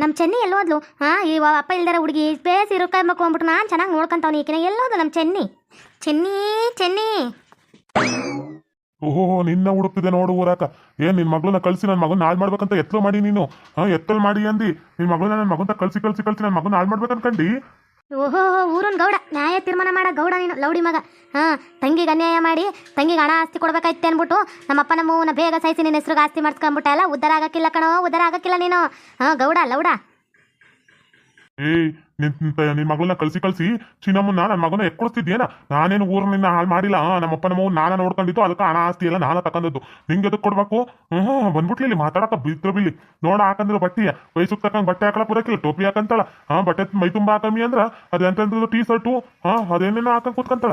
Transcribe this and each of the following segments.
ನಮ್ಮ ಚೆನ್ನಿ ಎಲ್ಲೋದ್ಲು ಹಾಂ ಈ ಅಪ್ಪ ಇಲ್ದಾರ ಹುಡುಗಿ. ಬೇಸ್ ಇರ್ಕೊಂಬೇಕು ಅಂದ್ಬಿಟ್ಟು ನಾನು ಚೆನ್ನಾಗಿ ನೋಡ್ಕೊಂತವ್ನಿ ಈಕಿನ. ಎಲ್ಲೋದು ನಮ್ಮ ಚೆನ್ನಿ? ಚೆನ್ನಿ ಚೆನ್ನಿ. ಓಹೋ, ನಿನ್ನ ಹುಡುಕ್ತಿದೆ ನೋಡು ಊರಾಕ. ಏನ್, ನಿನ್ ಮಗಳನ್ನ ಕಳ್ಸಿ ನನ್ನ ಮಗನ ಹಾಳು ಮಾಡ್ಬೇಕಂತ ಎತ್ತಲು ಮಾಡಿ ನೀನು? ಹಾ, ಎತ್ತಲ್ ಮಾಡಿ ಅಂದಿ. ನಿನ್ ಮಗಳನ್ನ ನನ್ನ ಮಗನ ಕಳ್ಸಿ ಕಳ್ಸಿ ಕಳ್ಸಿ ನನ್ನ ಮಗನ ಹಾಳು ಮಾಡ್ಬೇಕಂತ ಓಹೋ, ಊರನ್ ಗೌಡ. ನ್ಯಾಯ ತೀರ್ಮಾನ ಮಾಡ, ಗೌಡ ನೀನು, ಲೌಡಿ ಮಗ. ಹಾಂ, ತಂಗಿಗೆ ಅನ್ಯಾಯ ಮಾಡಿ, ತಂಗಿಗೆ ಹಣ ಆಸ್ತಿ ಕೊಡ್ಬೇಕಾಯ್ತೆ ಅನ್ಬಿಟ್ಟು ನಮ್ಮಪ್ಪ ಮೂವನ ಬೇಗ ಸಹಿಸಿ ನಿನ್ನ ಹೆಸ್ರಿಗೆ ಆಸ್ತಿ ಮಾಡ್ಸ್ಕೊಂಬಿಟ್ಟಲ್ಲ ಉದ್ದಾರ ಆಗಕ್ಕಿಲ್ಲ ಕಣೋ ಉದ್ದಾರ ಆಗಕ್ಕಿಲ್ಲ ನೀನು. ಹಾಂ, ಗೌಡ, ಲೌಡ. ಏಯ್, ನಿನ್, ನಿನ್- ನಿನ್ ಮಗಳನ್ನ ಕಳ್ಸಿ ಕಳ್ಸಿ. ಚಿನ್ನಮ್ಮನ್ನ ನನ್ನ ಮಗನ ಎಕ್ಕೊಳಿಸ್ತಿದ್ಯೇನ ನಾನೇನು ಊರನ್ನ ಹಾಳು ಮಾಡಿಲ್ಲ? ನಮ್ಮಪ್ಪ ನಮ್ಮ ನಾನ ನೋಡ್ಕೊಂಡಿದ್ದು, ಅದಕ್ಕೆ ಹಣ ಆಸ್ತಿ ಎಲ್ಲ ನಾನ ತಕೊಂಡದ್ದು ನಿಂಗೆ ಎದಕ್ಕೆ ಕೊಡ್ಬೇಕು? ಹ್ಞೂ ಬಂದ್ಬಿಟ್ಲಿ ಇಲ್ಲಿ ಮಾತಾಡಕ ಬಿದ್ರ ಬಿಲ್ಲಿ. ನೋಡ ಹಾಕಂದ್ರೆ ಬಟ್ಟೆಯ. ವಯಸ್ಸಿಗೆ ತಕ್ಕಂಗೆ ಬಟ್ಟೆ ಹಾಕಲ ಪುರಕಿಲ್ಲ ಟೋಪಿ ಹಾಕಂತಾಳ. ಹಾ ಬಟ್ಟೆ ಮೈ ತುಂಬಾ ಹಾಕಮ್ಮಿ ಅಂದ್ರ ಅದಂತಂದ್ರೆ ಟೀ ಶರ್ಟು ಹಾ ಅದೇನೇನೋ ಹಾಕೊಂಡ್ ಕೂತ್ಕಂತಾಳ.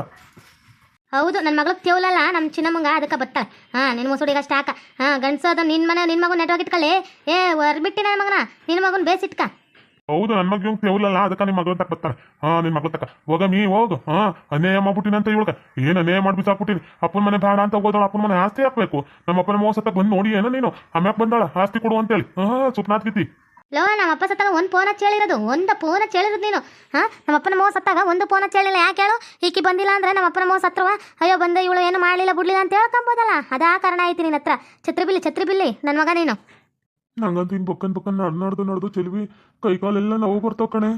ಹೌದು ನನ್ನ ಮಗಳಿಗೆ ಕೇವಲಲ್ಲ ನಮ್ಮ ಚಿನ್ನಮ್ಮಂಗ ಅದಕ್ಕೆ ಬತ್ತಾಳೆ. ಹಾಂ ನಿನ್ನ ಮುಸುಡಿಗೆ ಅಷ್ಟು ಹಾಕ. ಹಾಂ ಗಂಡಸೋದು ನಿನ್ನ ಮನೆ ನಿನ್ನ ಮಗನ ನೆಟ್ವಾಗಿ ಇಟ್ಕೊಳ್ಳಿ. ಏ, ಹೊರ್ಬಿಟ್ಟಿ ನನ್ನ ಮಗನ. ನಿನ್ನ ಮಗನ ಬೇಸಿಟ್ಕ. ಹೌದು ನನ್ನ ಮಗ ತೆವಲಲ್ಲ ಅದಕ್ಕೆ ನಿಮ್ಮ ಮಗಳ ತಕ್ಕ ಬರ್ತಾನೆ ಹಾ, ನಿನ್ ಮಗಳ ತಕ್ಕ ಹೋಗಮ್ಮಿ ಹೋಗು. ಹಾ, ಅನ್ಯಾಯ ಮಾಡ್ಬಿಟ್ಟಿನಿ ಅಂತ ಇವಳ್ಕ ಏನ ಅನ್ಯಾಯ ಮಾಡಿ ಬಿಸಾಕ್ಬಿಟ್ಟಿನಿ ಅಪ್ಪನ ಮನೆ ಬೇಡ ಅಂತ ಹೋದಳು ಅಪ್ಪನ ಮನೆ ಆಸ್ತಿ ಹಾಕ್ಬೇಕು. ನಮ್ಮ ಅಪ್ಪನ ಮೋಸ ತಕ್ಕ ಬಂದು ನೋಡಿ, ಏನೋ ನೀನು? ಆಮ್ಯಾಕ್ ಬಂದಾಳ, ಆಸ್ತಿ ಕೊಡು ಅಂತ ಹೇಳಿ ಹಾ ಸುಪ್ನಾಥ್ಗಿತಿ ಲೋ ನಮ್ಮ ಅಪ್ಪ ಸತ್ತಾಗ ಒಂದು ಫೋನ್ ಹಚ್ಚಿ ಹೇಳಿರೋದು. ಒಂದು ಫೋನ್ ಹಚ್ಚಿ ಹೇಳಿರೋದು ನೀನು. ಹಾಂ ನಮ್ಮ ಅಪ್ಪನ ಮೋಸ ಸತ್ತಾಗ ಒಂದು ಫೋನ್ ಹಚ್ಚಿ ಹೇಳಿಲ್ಲ. ಯಾಕೆ ಹೇಳು? ಈಕಿ ಬಂದಿಲ್ಲ ಅಂದ್ರೆ ನಮ್ಮ ಅಪ್ಪನ ಮೋಸ ಸತ್ರವ ಅಯ್ಯೋ, ಬಂದ, ಇವಳು ಏನು ಮಾಡಲಿಲ್ಲ, ಬಿಡ್ಲಿಲ್ಲ ಅಂತ ಹೇಳ್ಕೊಂಬೋದಲ್ಲ ಅದಾ ಕಾರಣ ಐತಿ ನಿನ್ನ ಹತ್ರ. ಛತ್ರಿ ಬಿಲ್ಲಿ ಛತ್ರಿ ಬಿಲ್ಲಿ ನನ್ನ ಮಗ ನೀನು. ನಂಗಂತ ಇನ್ ಬಕ್ಕನ್ ಬಕ್ಕನ್ ನಡ್ ನಡ್ದು ನಡ್ದು ಚೆಲ್ವಿ ಕೈ ಕಾಲೆಲ್ಲ ನೋವು ಬರ್ತಾವ ಕಣೆ.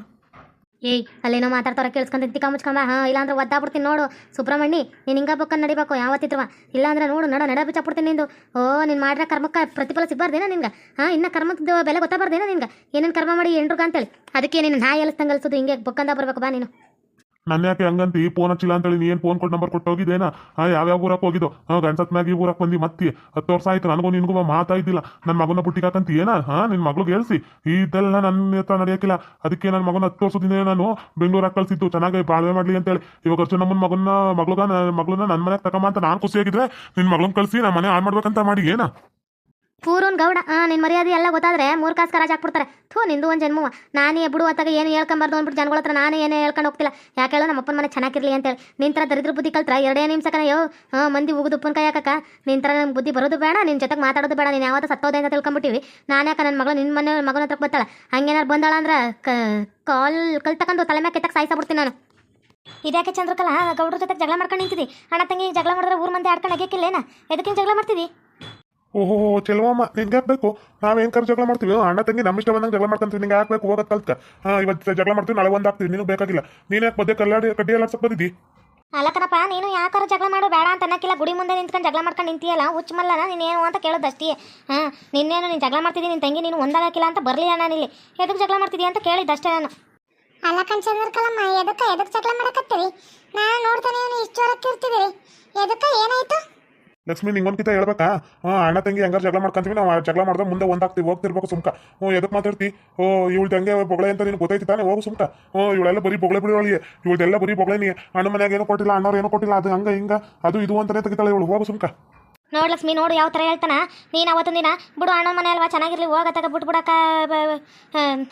ಏಯ್, ಅಲ್ಲೇನೋ ಮಾತಾಡ್ತಾರ ಕೇಳಿಸ್ಕೊಂಡ್ ತಿಕ್ಕ ಮುಚ್ಕೊಂಬ ಹಾಂ, ಇಲ್ಲಾಂದ್ರೆ ಒದ್ದಾಬಿಡ್ತೀನಿ ನೋಡು. ಸುಬ್ರಹ್ಮಣಿ ನೀನು ಹಿಂಗ ಬಕ್ಕನ್ ನಡಿಬೇಕು, ಯಾವತ್ತಿದ್ರುವ? ಇಲ್ಲಾಂದ್ರೆ ನೋಡು, ನಡ ನಡ ಬಿಚ್ಚಾಬಿಡ್ತೀನಿ ನಿಂದು. ಓ, ನೀನು ಮಾಡಿರೋ ಕರ್ಮಕ್ಕೆ ಪ್ರತಿಫಲ ಸಿಗ್ಬಾರ್ದೇನ ನಿನ್ಗೆ? ಹಾ, ಇನ್ನ ಕರ್ಮದ ಬೆಲೆ ಗೊತ್ತಾಗ್ಬಾರ್ದೇನ ನಿನ್ಗೆ? ಏನೇನು ಕರ್ಮ ಮಾಡಿ ಎಂಡ್ರುಗ ಅಂತೇಳಿ. ಅದಕ್ಕೆ ನೀನು ನಾಯಿ ಎಲ್ಸ್ದಂಗೆ ಅಲ್ಸೋದು, ಹಿಂಗೆ ಬಕ್ಕಂದ ಬರ್ಬೇಕು ಬಾ ನೀನು. ನನ್ನ ಯಾಕೆ ಈ ಫೋನ್ ಹಚ್ಚಿಲ್ಲ ಅಂತೇಳಿ ನೀ ಏನ್ ಫೋನ್ ಕೊಟ್ಟು ನಂಬರ್ ಕೊಟ್ಟು ಹೋಗಿದ್ದೇನಾ? ಹಾ ಯಾವ್ಯಾವ ಊರಕ್ಕೆ ಹೋಗಿದ್ದು? ಹಾ ಗಂಡಸತ್ ಮ್ಯಾಗ ಈ ಊರಕ್ಕೆ ಬಂದಿ ಮತ್ತೆ. ಹತ್ತು ವರ್ಷ ಆಯ್ತು, ನನಗೂ ನಿನಗೂ ಮಾತಾ ಇದ್ದಿಲ್ಲ. ನನ್ನ ಮಗನ ಬುಟ್ಟಿಗೆ ಹಾಕಂತ, ಏನ? ಹಾ ನಿನ್ ಮಗ್ಳಿಗೆ ಹೇಳ್ಸಿ. ಇದೆಲ್ಲ ನನ್ನ ಹತ್ರ ನಡೆಯಕ್ಕಿಲ್ಲ ಅದಕ್ಕೆ ನನ್ನ ಮಗನ ಹತ್ತು ವರ್ಷದಿಂದ ನಾನು ಬೆಂಗಳೂರಾಗ ಕಳ್ಸಿದ್ದು. ಚೆನ್ನಾಗಿ ಬಾಳ್ವೆ ಮಾಡ್ಲಿ ಅಂತೇಳಿ. ಇವಾಗ ವರ್ಷ ನಮ್ಮನ್ ಮಗನ, ಮಗ್ಳಗ ಮಗಳನ್ನ ನನ್ನ ಮನೆಗೆ ತಗೊಂಬ ಅಂತ ನಾನು ಖುಷಿಯಾಗಿದ್ರೆ ನಿನ್ ಮಗಳನ್ನ ಕಳ್ಸಿ ನಮ್ಮ ಮನೆ ಹಾಳು ಮಾಡ್ಬೇಕಂತ ಮಾಡಿ, ಏನ? ಪೂರನ್ ಗೌಡ ಹಾಂ ನಿನ್ನ ಮರ್ಯಾದೆ ಎಲ್ಲ ಗೊತ್ತಾದ್ರೆ ಮೂರು ಕಾಸು ಕರಾಜ್ ಹಾಕ್ಬಿಡ್ತಾರೆ. ಥೂ, ನಿಂದು ಒಂದು ಜನ್ಮವ. ನಾನೇ ಬಿಡು ಅತ್ತಾಗ ಏನು ಹೇಳ್ಕೊಂಬಾರ್ದು ಅಂದ್ಬಿಟ್ಟು ಜನಗಳ ಹತ್ರ ನಾನೇ ಏನೇ ಹೇಳ್ಕೊಂಡು ಹೋಗ್ತಿಲ್ಲ. ಯಾಕೆ ಹೇಳೋ ನಮ್ಮ ಅಪ್ಪನ ಮನೆ ಚೆನ್ನಾಗಿರ್ಲಿ ಅಂತೇಳಿ ನಿನ್ ಥರ ದರಿದ್ರ ಬುದ್ಧಿ ಕಲ್ತ್ರ ಎರಡೇ ನಿಮಿಷಕ್ಕನ ಯೋ ಮಂದಿ ಉಗಿದು ಉಪ್ಪನ ಕೈ ಹಾಕಕ್ಕ. ನಿನ್ ಥರ ನಂಗೆ ಬುದ್ಧಿ ಬರೋದು ಬೇಡ ನಿನ್ನ ಜೊತೆಗೆ ಮಾತಾಡೋದು ಬೇಡ, ನೀನು ಯಾವತ್ತ ಸತ್ತೋದೆ ಅಂತ ತಿಳ್ಕೊಂಬಿಟ್ಟಿವಿ. ನಾನು ಯಾಕೆ ನನ್ನ ಮಗಳು ನಿನ್ನ ಮನೆ ಮಗನ ಹತ್ರ ಬರ್ತಾಳೆ. ಹಂಗೇನಾರು ಬಂದಾಳ ಅಂದ್ರೆ ಕಾಲ್, ಕಲ್ ತಲೆ ಮ್ಯಾಕೆ ಕೆತ್ತಕ್ಕೆ ಸಾಯಿಸ್ಬಿಡ್ತೀನಿ ನಾನು. ಇದ್ಯಾಕೆ ಚಂದ್ರಕಲಾ? ಗೌಡ್ರ ಜೊತೆ ಜಗಳ ಮಾಡ್ಕೊಂಡು ನಿಂತಿದ್ದಿ ಅಣ್ಣ, ತಂಗಿ ಜಗಳ ಮಾಡಿದ್ರೆ ಊರ್ ಮಂದಿ ಆಡ್ಕೊಂಡು ಅಗ್ಯಕ್ಕಿಲ್ಲೇನ ಎದಕ್ಕಿಂತ ಜಗಳ ಮಾಡ್ತಿದ್ದಿ ಓಹೋ ಚೆಲುವಮ್ಮ ನಿನ್ಗೆ ಹಾಕ್ಬೇಕು? ನಾವೇನ್ ಕರ್ ಜಗಳ ಮಾಡ್ತೀವಿ? ಅಣ್ಣ ತಂಗಿ ನಮ್ಮ ಇಷ್ಟ ಬಂದಂಗೆ ಜಗಳ ಮಾಡ್ಕೊಂತೀವಿ ನಿಂಗೆ ಹಾಕ್ಬೇಕು ಹೋಗೋದು ಕಲ್ತ. ಹಾಂ ಇವತ್ತು ಜಗಳ ಮಾಡ್ತೀವಿ ನಾಳೆ ಒಂದು ಹಾಕ್ತೀವಿ. ನಿನಗೆ ಬೇಕಾಗಿಲ್ಲ. ನೀನು ಯಾಕೆ ಮಧ್ಯೆ ಕಲ್ಲಾಡಿ ಕಡ್ಡಿ ಎಲ್ಲ ಬಂದಿದ್ದಿ? ಅಲ್ಲ ಕಣಪ್ಪ ನೀನು ಯಾಕಾರ ಜಗಳ ಮಾಡು? ಬೇಡ ಅಂತ ಅನ್ನಕ್ಕಿಲ್ಲ. ಗುಡಿ ಮುಂದೆ ನಿಂತ್ಕೊಂಡು ಜಗಳ ಮಾಡ್ಕೊಂಡು ನಿಂತಿಯಲ್ಲ? ಹುಚ್ಚಮಲ್ಲನ ನೀನೇನು ಅಂತ ಕೇಳೋದು ಅಷ್ಟೇ. ಹಾಂ ನಿನ್ನೇನು ನೀನು ಜಗಳ ಮಾಡ್ತಿದ್ದೀನಿ ನಿನ್ನ ತಂಗಿ ನೀನು ಒಂದಾಗಕ್ಕಿಲ್ಲ ಅಂತ ಬರಲಿಲ್ಲ ನಾನು ಇಲ್ಲಿ. ಎದಕ್ಕೆ ಜಗಳ ಮಾಡ್ತಿದ್ದೀಯ ಅಂತ ಕೇಳಿದ್ದಷ್ಟೇ ನಾನು. ಅಲ್ಲ ಚಂದ್ರಕಲಮ್ಮ ಎದಕ್ಕೆ ಎದಕ್ಕೆ ಜಗಳ ಮಾಡಕತ್ತೀರಿ? ನಾನು ನೋಡ್ತಾನೆ ಇಷ್ಟು ಜೋರಕ್ಕೆ ಇರ್ತಿದ್ದೀರಿ ಎದಕ್ಕೆ ಏನಾಯ್ತು? ಲಕ್ಷ್ಮಿ ನಿಂಗೊಂದ್ಕಿತ ಹೇಳ್ಬೇಕಾ? ಹಾಂ, ಅಣ್ಣ ತಂಗಿ ಹೆಂಗಾರು ಜಗಳ ಮಾಡ್ಕೊಂತೀವಿ, ನಾವು ಜಗಳ ಮಾಡ್ದೆ ಮುಂದೆ ಒಂದಾಗ್ತಿವಿ ಹೋಗ್ತಿರ್ಬೇಕು ಸುಮ್ಕ. ಹ್ಞೂ ಎದಕ್ಕೆ ಮಾತಾಡ್ತಿ? ಓ ಇವಳು ತಂಗೆ ಬೊಗಳೆ ಅಂತ ನಿನ್ ಗೊತ್ತೈತಿ ತಾನೆ, ಹೋಗು ಸುಮ್ಕ. ಹ್ಞೂ, ಇವಳೆಲ್ಲ ಬರೀ ಬೊಗಳೆ ಬಿಡೋಳಿಗೆ ಇವಳೆಲ್ಲ ಬರೀ ಬೊಗಳೆ ನೀ ಅಣ್ಣ ಮನ್ಯಾಗ ಏನೂ ಕೊಟ್ಟಿಲ್ಲ, ಅಣ್ಣವ್ರು ಏನು ಕೊಟ್ಟಿಲ್ಲ, ಅದು ಹಂಗೆ ಹಿಂಗ, ಅದು ಇದು ಅಂತಲೇ ತೆಗಿತಾಳೆ ಇವಳು, ಹೋಗು ಸುಮ್ಕ. ನೋಡು ಲಕ್ಷ್ಮಿ, ನೋಡು ಯಾವ ಥರ ಹೇಳ್ತಾನ. ನೀನು ಅವತ್ತೊಂದು ದಿನ ಬಿಡು ಅಣ್ಣ ಮನೆ ಅಲ್ವಾ, ಚೆನ್ನಾಗಿರ್ಲಿ, ಹೋಗತ್ತಾಗ, ಬಿಟ್ಬಿಡಕ್ಕ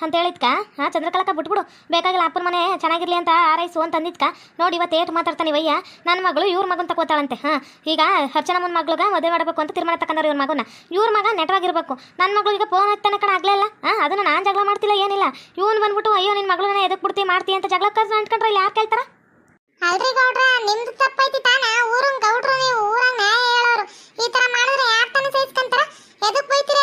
ಅಂತ ಹೇಳಿದ್ಕ? ಹಾಂ ಚಂದ್ರಕಲಕ್ಕ ಬಿಟ್ಬಿಡು. ಬೇಕಾಗಿಲ್ಲ ಅಪ್ಪನ ಮನೆ, ಚೆನ್ನಾಗಿರಲಿ ಅಂತ ಆರೈಸು ಅಂತ ಅಂದಿದ್ಕ? ನೋಡಿ ಇವತ್ತು ಏಟು ಮಾತಾಡ್ತಾನೆ ವಯ್ಯ. ನನ್ನ ಮಗಳು ಇವ್ರ ಮಗನ ತಗೋತಾಳಂತೆ ಹಾಂ. ಈಗ ಹರ್ಚನಮ್ಮನ ಮಗಳಿಗೆ ಮದುವೆ ಮಾಡಬೇಕು ಅಂತ ತೀರ್ಮಾನ ತಕ್ಕಂದ್ರೆ ಇವ್ರ ಮಗನ ಇವ್ರ ಮಗ ನೆಟ್ವಾಗಿರಬೇಕು ನನ್ನ ಮಗಳು ಈಗ ಫೋನ್ ಹತ್ತನ ಕಣ ಆಗಲಿಲ್ಲ ಹಾಂ, ಅದನ್ನು ನಾನು ಜಗಳ ಮಾಡ್ತಿಲ್ಲ, ಏನಿಲ್ಲ. ಇವ್ನು ಬಂದ್ಬಿಟ್ಟು, ಅಯ್ಯೋ ನಿನ್ನ ಮಗಳನ್ನ ಎದಕ್ಕೆ ಬಿಡ್ತಿ, ಮಾಡ್ತಿ ಅಂತ ಜಗಳ ಕರ್ದು ಅಂಟ್ಕೊಂಡ್ರೆ ಇಲ್ಲಿ ಯಾರು ಕೇಳ್ತಾರ? ಅಲ್ರಿ ಗೌಡ್ರ, ನಿಮ್ದು ತಪ್ಪೈತಿ ತಾನ? ಊರನ್ ಗೌಡ್ರು ನೀವು, ಊರಾಗ ನ್ಯಾಯ ಹೇಳೋರು. ಈ ತರ ಮಾಡಿದ್ರೆ ಯಾರ್ ತಾನೇ ಸಹಿಸ್ಕಂತಾರ? ಎದಕ್ ಬೈತೀರ?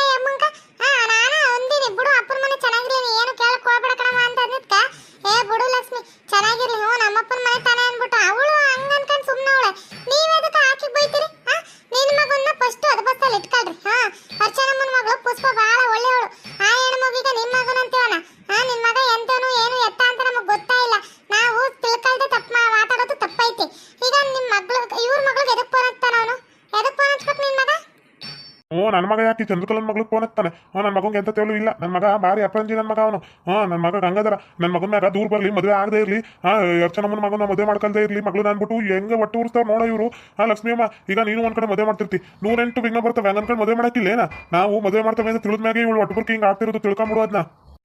ನನ್ನ ಮಗ ಯಾಕೆ ಚಂದ್ರಕಲನ್ ಮಗಳಿಗೆ ಫೋನ್ ಹತ್ತಾನೆ ಓ ನನ್ನ ಮಗಂಗೆ ಎಂತ ತೇಳು ಇಲ್ಲ. ನನ್ನ ಮಗ ಭಾರಿ ಅಪ್ಪಂಜಿ, ನನ್ನ ಮಗ ಅವನು. ಹಾ ನನ್ನ ಮಗ ಗಂಗಾಧರ. ನನ್ನ ಮಗನ ಮ್ಯಾಗ ದೂರ ಬರಲಿ, ಮದುವೆ ಆಗದೆ ಇರಲಿ. ಹಾಂ ಅರ್ಚನಮ್ಮನ ಮಗನ ಮದುವೆ ಮಾಡ್ಕೊಳ್ದೇ ಇರಲಿ, ಮಗಳು ಅಂದ್ಬಿಟ್ಟು ಹೆಂಗೆ ಒಟ್ಟು ಉರ್ಸ್ತಾವ್ ನೋಡ ಇವರು. ಹಾಂ, ಲಕ್ಷ್ಮಿ ಅಮ್ಮ, ಈಗ ನೀನು ಒಂದ್ ಕಡೆ ಮದುವೆ ಮಾಡ್ತಿರ್ತಿ. ನೂರೆಂಟು ವಿಘ್ನ ಬರ್ತವೆ ಕಡೆ ಮದುವೆ ಮಾಡಕ್ಕಿಲ್ಲ ಏನ ನಾವು ಮದುವೆ ಮಾಡ್ತೇವೆ ಅಂತ ತಿಳಿದ ಮ್ಯಾಗೆ ಇವಳು ಒಟ್ಟು ಹಿಂಗೆ ಆಗ್ತಿರೋದು ತಿಳ್ಕೊಂಬಿಡು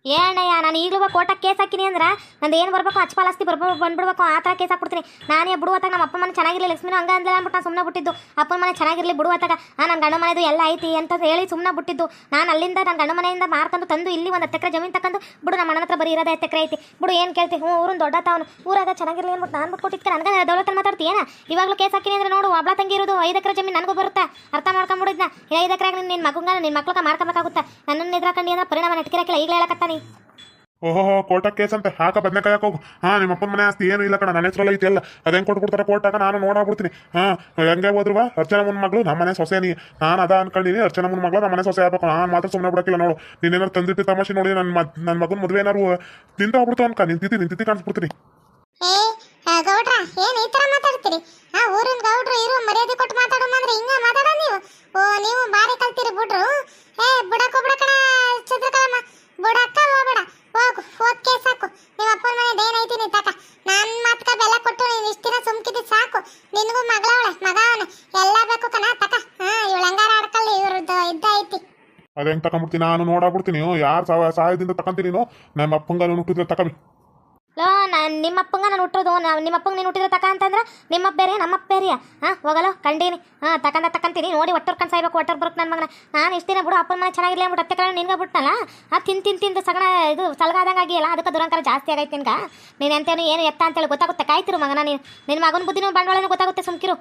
ಏನಯ್ಯ ನಾನು ಈಗಲೂ ಕೋರ್ಟಾಗ ಕೇಸ್ ಹಾಕಿನಿ ಅಂದ್ರೆ ನಂದು ಏನು ಬರ್ಬೇಕು ಅಚ್ಚಪಾಲಾಸ್ತಿ ಬರ್ಬೋದು ಬಂದ್ಬಿಡ್ಬೇಕು, ಆ ಥರ ಕೇಸ್ ಹಾಕ್ಬಿಡ್ತೀನಿ. ನಾನೇ ಬಿಡುವತ್ತಾಗ ನಮ್ಮ ಅಪ್ಪ ಮನೆ ಚೆನ್ನಾಗಿರಲಿ, ಲಕ್ಷ್ಮಿನೂ ಹಂಗ ಅಂದ್ಲ ಅಂದ್ಬಿಟ್ಟು ನಾನು ಸುಮ್ಮನೆ ಬಿಟ್ಟಿದ್ದು. ಅಪ್ಪನ ಮನೆ ಚೆನ್ನಾಗಿರಲಿ ಬಿಡುವತ್ತಾಗ. ಆ ನನ್ನ ಗಂಡ ಮನೆದು ಎಲ್ಲ ಐತಿ ಅಂತ ಹೇಳಿ ಸುಮ್ಮನೆ ಬಿಟ್ಟಿದ್ದು. ನಾನು ಅಲ್ಲಿಂದ ನನ್ನ ಗಂಡ ಮನೆಯಿಂದ ಮಾರ್ಕೊಂಡು ತಂದು ಇಲ್ಲಿ ಒಂದು ಹತ್ತು ಎಕರೆ ಜಮೀನು ತಕೊಂಡು ಬಿಡು, ನಮ್ಮ ಅಣ್ಣ ಹತ್ರ ಬರೀ ಇರೋದೇ ಹತ್ತು ಐತಿ. ಬಿಡು, ಏನು ಕೇಳ್ತಿ? ಹ್ಞೂ ಊರನ್ನ ದೊಡ್ಡ ತಾವನು ಊರಾಗ ಚೆನ್ನಾಗಿರಲಿ ಅಂದ್ಬಿಟ್ಟು ನಾನು ಬಿಟ್ಟು ನನಗೆ ಮಾತಾಡ್ತೀ, ಏನ? ಇವಾಗಲೂ ಕೇಸ್ ಹಾಕಿನಿ ಅಂದ್ರೆ ನೋಡು, ಒಬ್ಳ ತಂಗಿ ಇರೋದು ಐದು ಎಕರೆ ಜಮೀನು ನನಗೂ ಬರುತ್ತೆ? ಅರ್ಥ ಮಾಡ್ಕೊಂಬಿಡಿದ್ನ ಐದು ಎಕರೆ ನಿನ್ನ ಮಗುಂಗ ನಿನ್ನ ಮಕ್ಳಿಗೆ ಮಾಡ್ಕೊಬೇಕಾಗುತ್ತೆ ನನ್ನನ್ನು ಎದುರಾಕಂಡು ಅಂದ್ರೆ ಪರಿಣಾಮ ನೆಟ್ಕಿರಕ್ಕಿಲ್ಲ ಈಗಲೇ ಹೇಳಕತ್ತಾನಿ. ಓಹೋ ಕೋರ್ಟಾಗ ಕೇಸ್ ಅಂತ. ಹಾಕ ಬದನೆಕಾಯಿ ಹೋಗು. ಹಾ ನಿಮ್ಮ ಅಪ್ಪನ ಮನೆ ಆಸ್ತಿ ಏನು ಇಲ್ಲ ಕಣ ನನ್ನ ಹೆಸರಲ್ಲ ಐತಿ ಎಲ್ಲ. ಅದೇನು ಕೊಟ್ಬಿಡ್ತಾರೆ ಕೋರ್ಟಾಗ ನಾನು ನೋಡಾಗ್ಬಿಡ್ತೀನಿ ಹಾ ಹೆಂಗೆ ಹೋದ್ರು ಅರ್ಚನ ಮುನ್ ಮಗಳು ನಮ್ಮ ಮನೆ ಸೊಸೆ ನೀ. ನಾನು ಅದ ಅನ್ಕೊಂಡಿನಿ. ಅರ್ಚನ ಮುನ್ ಮಗಳು ನಮ್ಮ ಮನೆ ಸೊಸೆ ಆಗ್ಬೇಕು. ನಾನು ಮಾತ್ರ ಸುಮ್ಮನೆ ಬಿಡಕ್ಕಿಲ್ಲ ನೋಡು. ನೀನೇನಾರು ತಂದಿಟ್ಟು ತಮಾಷೆ ನೋಡಿ ನನ್ನ ನನ್ನ ಮಗನ ಮದುವೆ ಏನಾರು ನಿಂತ ಹೋಗ್ಬಿಡ್ತು ಅನ್ಕ. ನಿಂತಿ ನಿಂತಿ ಕಾಣಿಸ್ಬಿಡ್ತೀನಿ. ಗೌಡ್ರ ಏನ್ ಈ ತರ ಮಾತಾಡ್ತೀರಿ? ಆ ಊರಿನ ಗೌಡ್ರು ಇರು ಮರ್ಯಾದೆ ಕೊಟ್ಟು ಮಾತಾಡೋ ಅಂದ್ರೆ ಹಿಂಗ ಮಾತಾಡ ನೀವು? ಓ ನೀವು ಬಾರಿ ಕಲ್ತಿರಿ ಬಿಡ್ರು ಏ ಬಿಡಕ್ಕ ಬಿಡಕಣ ಚಂದ್ರಕಲಮ್ಮ ಬಿಡಕ್ಕ ಹೋಗ್ಬೇಡ ಹೋಗು ಹೋದ್ ಕೇಸ್ ಹಾಕು ನಿಮ್ಮ ಅಪ್ಪನ ಮನೆ ಏನೈತಿ ನೀ ತಕ ನನ್ ಮಾತ್ಕ ಬೆಲೆ ಕೊಟ್ಟು ನೀನ್ ಇಷ್ಟ ದಿನ ಸುಮ್ಕಿದ್ದು ಸಾಕು ನಿನಗೂ ಮಗಳವಳೆ ಮಗ ಅವನೆ ಎಲ್ಲ ಬೇಕು ಕಣ ತಕ ಹಾ ಇವಳು ಹೆಂಗಾರ ಆಡ್ಕೊಳ್ಳಿ ಇವ್ರದ್ದು ಇದ್ದ ಐತಿ ಅದ ಹೆಂಗೆ ತಗೊಂಬಿಡ್ತೀನಿ ನಾನು ನೋಡಾಗ್ಬಿಡ್ತೀನಿ. ಯಾರು ಸಹಾಯದಿಂದ ತಕೊಂತೀನಿ ನೀನು? ನಮ್ಮ ಅಪ್ಪಂಗ ಹುಟ್ಟಿದ್ರೆ ತಗೊಂಬಿ ಲೋ, ನಾನು ನಿಮ್ಮಪ್ಪಂಗ ನಾನು ಹುಟ್ಟೋದು ನಿಮ್ಮ ಅಪ್ಪಂಗ ನೀನು ಹುಟ್ಟಿದ್ರೆ ತಕ ಅಂತಂದ್ರೆ ನಿಮ್ಮ ಬೇರೆ, ನಮ್ಮ ಬೇರೆಯಾ ಹಾಂ ಹೋಗಲ್ಲ ಕಂಡೀನಿ. ಹಾಂ ತಕಂದ ತಕಂತೀನಿ. ನೋಡಿ ಒಟ್ಟರ್ ಕಣ್ ಸಾಯ್ಬೇಕು, ಒಟ್ಟರ್ ಬರೋಕೆ ನನ್ನ ಮಗನ. ನಾನು ಇಷ್ಟ ದಿನ ಬಿಡು, ಅಪ್ಪನ ಮನೆ ಚೆನ್ನಾಗಿರಲಿ ಅಂದ್ಬಿಟ್ಟು ಅತ್ತೆ ಕಡೆ ನಿನ್ಗೆ ಬಿಟ್ಟನಲ್ಲ ಆ, ತಿನ್ ತಿನ್, ತಿಂದು ಸಗಣ ಇದು ಸಲಗಾದಂಗೆ ಆಗಿಲ್ಲ ಅದಕ್ಕೆ ದುರಂಕಾರ ಜಾಸ್ತಿ ಆಗೈತೆ ನಿನ್ಗೆ? ನೀನು ಎಂತೇನು, ಏನು ಎತ್ತ ಅಂತೇಳಿ ಗೊತ್ತಾಗುತ್ತೆ? ಕಾಯ್ತಿರು ಮಗನ ನೀನು. ನಿನ್ನ ಮಗನ ಬುದ್ಧಿನೂ ಬಂಡವಾಳನೂ ಗೊತ್ತಾಗುತ್ತೆ, ಸುಮ್ಕಿರು.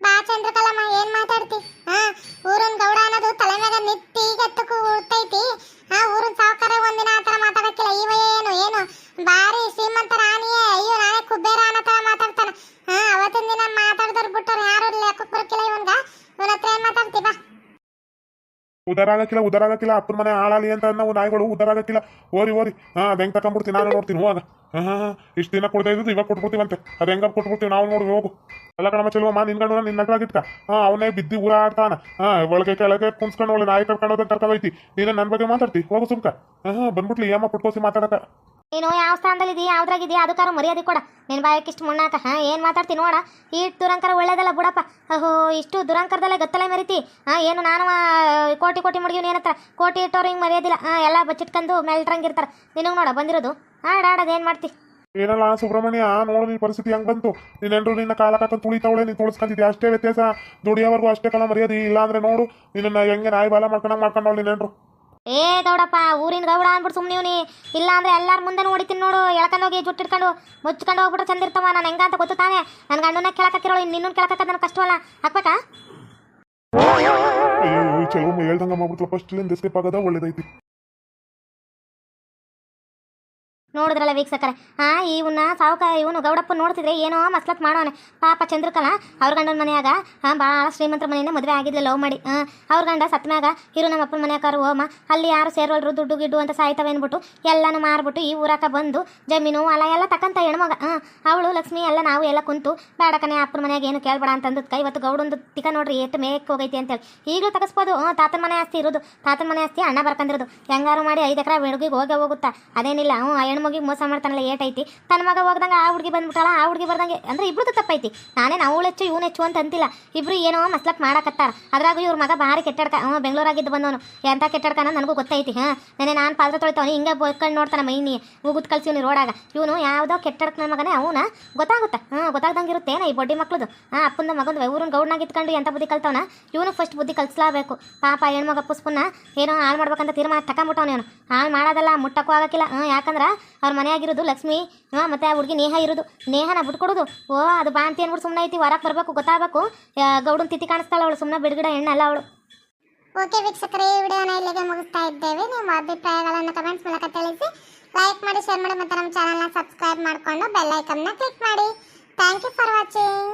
ಬಾ ಚಂದ್ರಕಲಮ್ಮ ಏನ್ ಮಾತಾಡ್ತಿ? ಹಾ, ಊರನ್ ಗೌಡ ಅನ್ನೋದು ತಲೆ ಮ್ಯಾಗ ನಿತ್ತಿ ಗತ್ತಕ್ಕೂ ಉಳ್ತೈತಿ ಹಾ, ಊರನ್ ಸಾವುಕಾರ ಒಂದಿನ ಆತರ ಮಾತಾಡಕ್ಕಿಲ್ಲ. ಇವ ಏನು ಏನು? ಬಾರಿ ಶ್ರೀಮಂತ ರಾಣಿಯೇ. ಅಯ್ಯೋ, ನಾನೇ ಕುಬೇರ ಅನ್ನೋ ತರ ಮಾತಾಡ್ತಾನ. ಹಾ, ಅವತ್ತಿನ ದಿನ ಮಾತಾಡಿದ್ರು ಬಿಟ್ಟವ್ರು ಯಾರು ಲೆಕ್ಕಕ್ಕೆ ಬರಕ್ಕಿಲ್ಲ ಇವನ್ಗ? ಇವನ ಹತ್ರ ಏನ್ ಮಾತಾಡ್ತಿ? ಬಾ. ಉದಾರ ಆಗಕ್ಕಿಲ್ಲ ಉದಾರ ಆಗಕ್ಕಿಲ್ಲ. ಅಪ್ಪನ ಮನೆ ಹಾಳಾಲಿ ಅಂತ ನಾವು ನಾಯಿಗಳು ಉದಾರ ಆಗಕ್ಕಿಲ್ಲ. ಓರಿ ಓರಿ. ಹಾ ಹೆಂಗ್ ತಕೊಂಡ್ಬಿಡ್ತೀನಿ ನಾನು ನೋಡ್ತೀನಿ. ಹೋಗ. ಹಾ ಹಾ ಇಷ್ಟು ದಿನ ಕೊಡ್ತಾ ಇದ್ದು ಇವಾಗ ಕೊಟ್ಬಿಡ್ತೀವಂತೆ. ಅದ್ ಹೆಂಗ ಕೊಟ್ಬಿಡ್ತೀವಿ? ನಾವು ನೋಡಿ ಹೋಗು. ಎಲ್ಲ ಕಣಮ್ಮ ಚೆಲುವಮ್ಮ ನಿನ್ ನಿನ್ನ ನಟವಾಗಿಟ್ಕ ಹಾ, ಅವನೇ ಬಿದ್ದಿ ಊರ ಆಡ್ತಾನ. ಹಾ, ಒಳಗೆ ಕೆಳಗೆ ಕುಂಸ್ಕೊಂಡು ಒಳ್ಳೆ ನಾಯಿ ಕರ್ಕೊಂಡು ಹೋದಂಗೆ ಕರ್ಕೊಂಡೋಯ್ತಿ ನೀನು ನನ್ನ ಬಗ್ಗೆ ಮಾತಾಡ್ತಿ, ಹೋಗು ಸುಮ್ಕ. ಹಾ ಹಾ, ಬಂದ್ಬಿಟ್ಲಿ ಏಮ್ಮ ಪುಟ್ಕೋಸಿ ಮಾತಾಡಕ. ನೀನು ಯಾವ ಸ್ಥಾನದಲ್ಲಿದ್ದೀಯ ಯಾವ್ದ್ರಾಗಿದೆಯಾ ಅದಕ್ಕಾರ ಮರ್ಯಾದೆ ಕೊಡ. ನಿನ್ ಬಾಯಕ್ಕೆ ಇಷ್ಟು ಮುಣ್ಣಾಕ, ಹಾಂ, ಏನು ಮಾತಾಡ್ತಿ ನೋಡ. ಈ ದುರಂಕಾರ ಒಳ್ಳೇದಲ್ಲ ಬಿಡಪ್ಪ. ಅಹೋ, ಇಷ್ಟು ದುರಂಕರದಲ್ಲೇ ಗತ್ತಲೇ ಮೆರಿತಿ. ಹಾ, ಏನು ನಾನು ಕೋಟಿ ಕೋಟಿ ಮಡ್ಗಿವ್ನಿ ಏನತ್ರ. ಕೋಟಿ ಇಟ್ಟವ್ರು ಹಿಂಗೆ ಮರ್ಯಾದಿಲ್ಲ. ಹಾಂ, ಎಲ್ಲ ಬಚ್ಚಿಟ್ಕೊಂಡು ಮೆಲ್ಟ್ರಂಗಿರ್ತಾರೆ ನಿನಗೆ ನೋಡ, ಬಂದಿರೋದು. ಆಡ ಆಡೋದು ಏನು ಮಾಡ್ತಿ? ಏನಲ್ಲ ಸುಬ್ರಹ್ಮಣ್ಯ ನೋಡು ನಿನ್ ಪರಿಸ್ಥಿತಿ ಹೆಂಗ್ ಬಂತು. ನಿನ್ನೆಂಡ್ರು ನಿನ್ನ ಕಾಲ ಕಾಕ ತುಳಿತಾವಳೆ ನೀನು ತುಳಿಸ್ಕೊಂತಿದ್ದೆ ಅಷ್ಟೇ ವ್ಯತ್ಯಾಸ. ದುಡಿಯೋವರೆಗೂ ಅಷ್ಟೇ ಕಾಲ ಮರ್ಯಾದೆ ಇಲ್ಲ ಅಂದ್ರೆ ನೋಡು ನಿನ್ನ ಹೆಂಗೆ ನಾಯಿ ಬಾಲ ಮಾಡ್ಕೊಂಡಂಗೆ ಮಾಡ್ಕೊಂಡವಳು ನಿನ್ನೆಂಡ್ರು ಏ ದೌಡಪ್ಪ ಊರಿನ ಗೌಡ ಅಂದ್ಬಿಟ್ಟು ಸುಮ್ಮನೆ ನೀ ಇಲ್ಲ ಅಂದ್ರೆ ಎಲ್ಲಾರ ಮುಂದೆ ನೋಡಿತೀನಿ ನೋಡು. ಎಳ್ಕೊಂಡು ಹೋಗಿ ಜುಟ್ಟಿಟ್ಕೊಂಡು ಮುಚ್ಕೊಂಡು ಹೋಗ್ಬಿಟ್ರೆ ಚಂದ ಇರ್ತಾವ. ನಾನು ಹೆಂಗಂತ ಗೊತ್ತು ತಾನೆ. ನನ್ನ ಗಂಡನ ಕೆಳಕತ್ತಿರೋಳು ನಿನ್ನ ಕೆಳಕಕ್ಕ ನನಗೆ ಕಷ್ಟವಲ್ಲ. ಹಾಕ್ಬೇಕಾ? ಚಲೋ ಹೇಳ್ದಂಗ ಫಸ್ಟ್ ಇಲ್ಲಿಂದ ಎಸ್ಕೇಪ್ ಆಗೋದ ಒಳ್ಳೇದೈತಿ. ನೋಡಿದ್ರಲ್ಲ ವೀಕ್ಷಕರೇ? ಹಾ ಇವನ್ನ ಸಾವುಕ ಇವನು ಗೌಡಪ್ಪ ನೋಡ್ತಿದ್ರೆ ಏನೋ ಮಸ್ಲತ್ ಮಾಡೋಣ ಪಾಪ ಚಂದ್ರಕಲ, ಅವ್ರ ಗಂಡನ ಮನೆಯಾಗ ಹಾ ಭಾಳ ಶ್ರೀಮಂತರ ಮನೆಯಿಂದ ಮದುವೆ ಆಗಿದ್ಲ ಲವ್ ಮಾಡಿ. ಹಾ ಅವ್ರ ಗಂಡ ಸತ್ಮ್ಯಾಗ ಇರು ನಮ್ಮ ಅಪ್ಪನ ಮನೆಯಾಕಾರ ಹೋಮ. ಅಲ್ಲಿ ಯಾರು ಸೇರೋಲ್ರು ದುಡ್ಡು ಗಿಡ್ಡು ಅಂತ ಸಾಯ್ತವೆ ಅಂದ್ಬಿಟ್ಟು ಎಲ್ಲಾನು ಮಾರ್ಬಿಟ್ಟು ಈ ಊರಾಕ ಬಂದು ಜಮೀನು ಹೊಲ ಎಲ್ಲ ತಕ್ಕಂತ ಹೆಣ್ಮಗ. ಅವಳು, ಲಕ್ಷ್ಮಿ ಎಲ್ಲ ನಾವು ಎಲ್ಲ ಕುಂತು ಬೇಡಕನೆ ಅಪ್ಪನ ಮನೆಯಾಗ ಏನು ಕೇಳ್ಬೇಡ ಕೈ ಇವತ್ತು ಗೌಡಂದು ತಿಕ ನೋಡ್ರಿ ಎಷ್ಟು ಮೇಕ್ ಹೋಗೈತಿ ಅಂತೇಳಿ. ಈಗಲೂ ತಗಸ್ಬೋದು. ತಾತನ ಮನೆ ಆಸ್ತಿ ಇರೋದು. ತಾತನ ಮನೆ ಆಸ್ತಿ ಅಣ್ಣ ಬರ್ಕಂದಿರೋದು. ಹೆಂಗಾರು ಮಾಡಿ ಐದು ಎಕರೆ ಬೆಳಗ್ಗೆ ಹೋಗೇ ಹೋಗುತ್ತಾ. ಅದೇನಿಲ್ಲ, ಹ್ಞೂ, ಆ ಹೆಣ್ಮಗಿಗೆ ಮೋಸ ಮಾಡ್ತಾನಲ್ಲ ಏಟೈತಿ ತನ್ನ ಮಗ ಹೋಗ್ದಂಗೆ ಆ ಹುಡುಗಿ ಬಂದ್ಬಿಟ್ಟಾಳ, ಆ ಹುಡುಗಿ ಬರ್ದಂಗೆ. ಅಂದ್ರೆ ಇಬ್ರದ್ದು ತಪ್ಪೈತಿ. ನಾನೇ ಅವಳು ಹೆಚ್ಚು, ಇವನು ಹೆಚ್ಚು ಅಂತ ಅಂತಿಲ್ಲ. ಇಬ್ರು ಏನೋ ಮಸ್ಲಕ್ ಮಾಡಕತ್ತಾರ. ಅದ್ರಾಗ ಇವ್ರ ಮಗ ಭಾರಿ ಕೆಟ್ಟಡ್ಕ ಹ್ಞೂ ಬೆಂಗಳೂರಾಗಿದ್ದು ಬಂದವನು. ಎಂಥ ಕೆಟ್ಟಡ್ಕನ ನನಗೂ ಗೊತ್ತೈತಿ ಹಾ ನೆನೆ ನಾನು ಪಾತ್ರ ತೊಳಿತಾವನು, ಹಿಂಗೆ ಬೋಯ್ಕೊಂಡು ನೋಡ್ತಾನೆ ಮೈನಿ ಉಗುದ್ ಕಳ್ಸಿವ್ನಿ ರೋಡಾಗ. ಇವನು ಯಾವುದೋ ನನ್ನ ಮಗನೇ, ಅವನ ಗೊತ್ತಾಗುತ್ತೆ. ಹಾಂ ಗೊತ್ತಾಗ್ದಂಗೆ ಇರುತ್ತೇನ ಈ ಬಡ್ಡಿ ಮಕ್ಳದು. ಅಪ್ಪನ ಮಗಂದು ಇವ್ರನ್ನ ಗೌಡ್ನಾಗ ಇತ್ಕೊಂಡು ಎಂಥ ಬುದ್ಧಿ ಕಲ್ತವನ? ಇವನು ಫಸ್ಟ್ ಬುದ್ಧಿ ಕಲಿಸ್ಲಾಬೇಕು. ಪಾಪ ಹೆಣ್ಮಗ ಪುಸ್ಪನ್ನ ಏನೋ ಹಾಳು ಮಾಡ್ಬೇಕಂತ ತೀರ್ಮಾನ ತಗೊಂಬಿಟ್ಟವನು ಅವನು ಹಾಳು ಮಾಡೋದಲ್ಲ, ಮುಟ್ಟಕ್ಕೂ ಆಗಕ್ಕಿಲ್ಲ. ಯಾಕಂದ್ರೆ ಅವ್ರ ಮನೆಯಾಗಿರೋದು ಲಕ್ಷ್ಮಿ, ಹಾಂ, ಮತ್ತೆ ಆ ಹುಡುಗಿ ನೇಹ ಇರೋದು. ನೇಹನ ಬಿಟ್ಕೊಡೋದು? ಓ, ಅದು ಬಾಂತಿ ಅಂದ್ಬಿಟ್ಟು ಸುಮ್ಮನೆ ಐತಿ ಹೊರಗೆ ಬರಬೇಕು, ಗೊತ್ತಾಗಬೇಕು. ಗೌಡನ್ ತಿಥಿ ಕಾಣಿಸ್ತಾಳ ಅವಳು ಸುಮ್ಮನೆ ಬಿಡುಗಡೆ ಹೆಣ್ಣಲ್ಲ ಅವಳು. ಓಕೆ ವೀಕ್ಷಕರೇ, ಈ ವಿಡಿಯೋನ ಇಲ್ಲಿಗೆ ಮುಗಿಸ್ತಾ ಇದ್ದೇವೆ. ನಿಮ್ಮ ಅಭಿಪ್ರಾಯಗಳನ್ನು ಕಮೆಂಟ್ಸ್ ಮೂಲಕ ತಿಳಿಸಿ. ಲೈಕ್ ಮಾಡಿ ಶೇರ್ ಮಾಡಿ, ಮತ್ತು ನಮ್ಮ ಚಾನಲ್ನ ಸಬ್ಸ್ಕ್ರೈಬ್ ಮಾಡಿಕೊಂಡು ಬೆಲ್ಲೈಕನ್ನ ಕ್ಲಿಕ್ ಮಾಡಿ. Thank you for watching